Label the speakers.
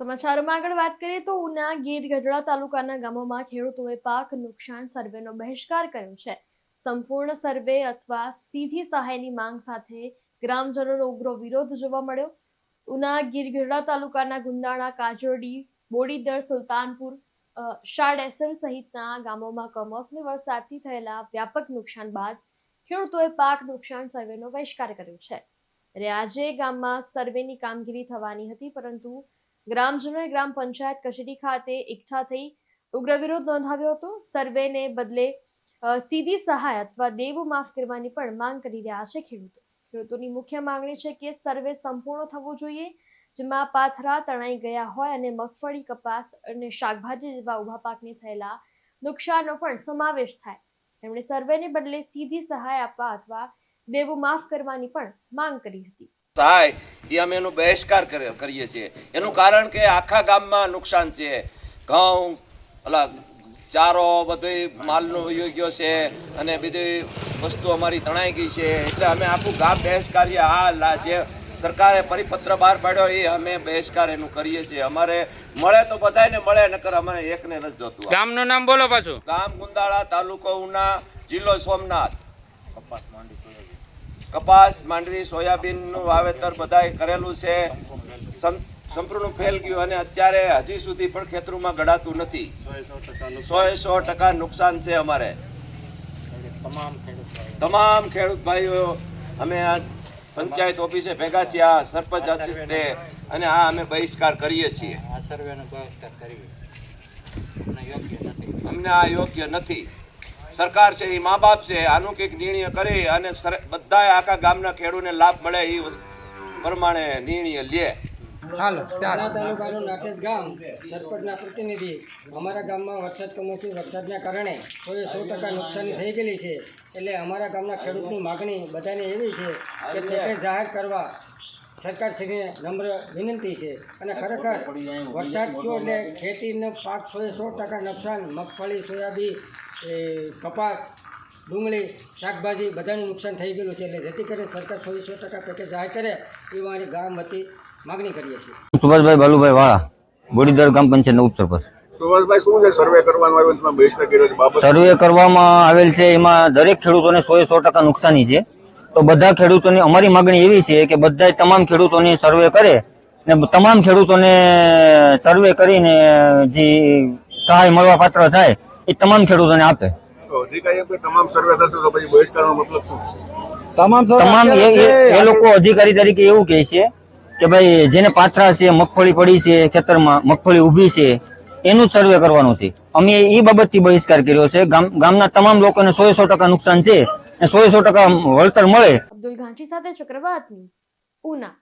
Speaker 1: સમાચારોમાં આગળ વાત કરીએ તો ઉના ગીર ગઢડા તાલુકાના ગામોમાં ખેડૂતોએ પાક નુકસાન સર્વેનો બહિષ્કાર કર્યો છે. સંપૂર્ણ સર્વે અથવા સીધી સહાયની માંગ સાથે ગ્રામજનોનો ઉગ્ર વિરોધ જોવા મળ્યો. ઉના ગીર ગઢડા તાલુકાના ગુંદાણા કાજોડી બોડીદર સુલતાનપુર અ, શાળેસર સહિતના ગામોમાં કમોસમી વરસાદથી થયેલા વ્યાપક નુકસાન બાદ ખેડૂતોએ પાક નુકસાન સર્વેનો બહિષ્કાર કર્યો છે. ત્યારે આજે ગામમાં સર્વેની કામગીરી થવાની હતી પરંતુ ગ્રામજનોએ ગ્રામ પંચાયત કચેરી ખાતે એકઠા થઈ ઉગ્ર વિરોધ નોંધાવ્યો હતો. સર્વેને બદલે સીધી સહાય અથવા દેવું માફ કરવાની પણ માંગ કરી રહ્યા છે ખેડૂતો. ખેડૂતોની મુખ્ય માંગણી છે કે સર્વે સંપૂર્ણ થવું જોઈએ, જેમાં પાથરા તણાઈ ગયા હોય અને મગફળી, કપાસ અને શાકભાજી જેવા ઊભા પાકને થયેલા નુકસાનનો પણ સમાવેશ થાય. તેમણે સર્વેને બદલે સીધી સહાય આપવા અથવા દેવું માફ કરવાની પણ માંગ કરી હતી.
Speaker 2: સહાય એ અમે એનો બહિષ્કાર કરે- કરીએ છીએ. એનું કારણ કે આખા ગામમાં નુકસાન છે. ઘઉં અલા ચારો બધું માલનો વયો ગયો છે અને બધી વસ્તુ અમારી તણાઈ ગઈ છે. એટલે અમે આખું ગામ બહિષ્કારીએ. આ જે સરકારે પરિપત્ર બહાર પાડ્યો એ અમે બહિષ્કાર એનું કરીએ છીએ. અમારે મળે તો બધાને મળે નકર અમારે એકને નથી જોતું.
Speaker 3: ગામનું નામ બોલો પાછું.
Speaker 2: ગામ ગુંદાળા તાલુકો ઉના જિલ્લો સોમનાથ. કપાસ માંડવી સોયાબીનનું વાવેતર બધાય કરેલું છે. સંપૂર્ણ ફેલ ગયું અને અત્યારે હજી સુધી પણ ખેતરોમાં ગળાતું નથી. સો એ સો ટકા નુકસાન છે અમારે. તમામ ખેડૂત ભાઈઓ અમે આ પંચાયત ઓફિસે ભેગા થયા સરપંચ આશિષે અને આ અમે બહિષ્કાર કરીએ છીએ. અમને આ યોગ્ય નથી. સરકાર છે એ મા બાપ છે આનું કંઈક નિર્ણય કરી અને સર- બધાય આખા ગામના ખેડૂતને લાભ મળે એ પ્રમાણે નિર્ણય લે.
Speaker 3: હાલો
Speaker 4: તાલુકાનું નાટેજ ગામ સરપંચના પ્રતિનિધિ. અમારા ગામમાં વરસાદ કમોસમી વરસાદના કારણે કોઈ સો ટકા નુકસાની થઈ ગયેલી છે. એટલે અમારા ગામના ખેડૂતની માગણી બધાને એવી છે કે પેકેજ જાહેર કરવા સરકારશ્રીને નમ્ર વિનંતી છે અને ખરેખર વરસાદ થયો એટલે ખેતીનો પાક સો સો ટકા નુકસાન મગફળી સોયાબી એ કપાસ ડુંગળી શાકભાજી બધાનું નુકસાન થઈ ગયેલું છે એટલે જેથી કરીને સરકાર સો સો ટકા પેકેજ જાહેર કરે એ મારી ગામ વતી માગણી કરીએ છીએ.
Speaker 5: સુભાષભાઈ બાલુભાઈ વાળા બોડીદર ગ્રામ પંચાયતના ઉપસરપંચ
Speaker 6: સુભાષભાઈ શું છે સર્વે કરવાનું આવ્યું તમે બહિષ્કાર કર્યો છે?
Speaker 5: સર્વે કરવામાં આવેલ છે એમાં દરેક ખેડૂતોને સો સો ટકા નુકસાની છે. તો બધા ખેડૂતોની અમારી માગણી એવી છે કે બધા તમામ ખેડૂતોની સર્વે કરે ને તમામ ખેડૂતોને સર્વે કરીને જે સહાય મળવા પાત્ર થાય એ તમામ ખેડૂતોને આપે.
Speaker 6: તો અધિકારી એમ કે તમામ સર્વે થશે તો પછી બહિષ્કારનો મતલબ શું?
Speaker 5: તમામ એ લોકો અધિકારી તરીકે એવું કહે છે કે ભાઈ જેને પાથરા છે મગફળી પડી છે ખેતરમાં મગફળી ઊભી છે એનું સર્વે કરવાનું છે. અમે એ બાબતથી બહિષ્કાર કર્યો છે. ગામ ગામના તમામ લોકોને સો સો ટકા નુકસાન છે. સો સો ટકા વળતર મળે.
Speaker 1: અબ્દુલ ઘાંચી સાથે ચક્રવાત ન્યૂઝ ઉના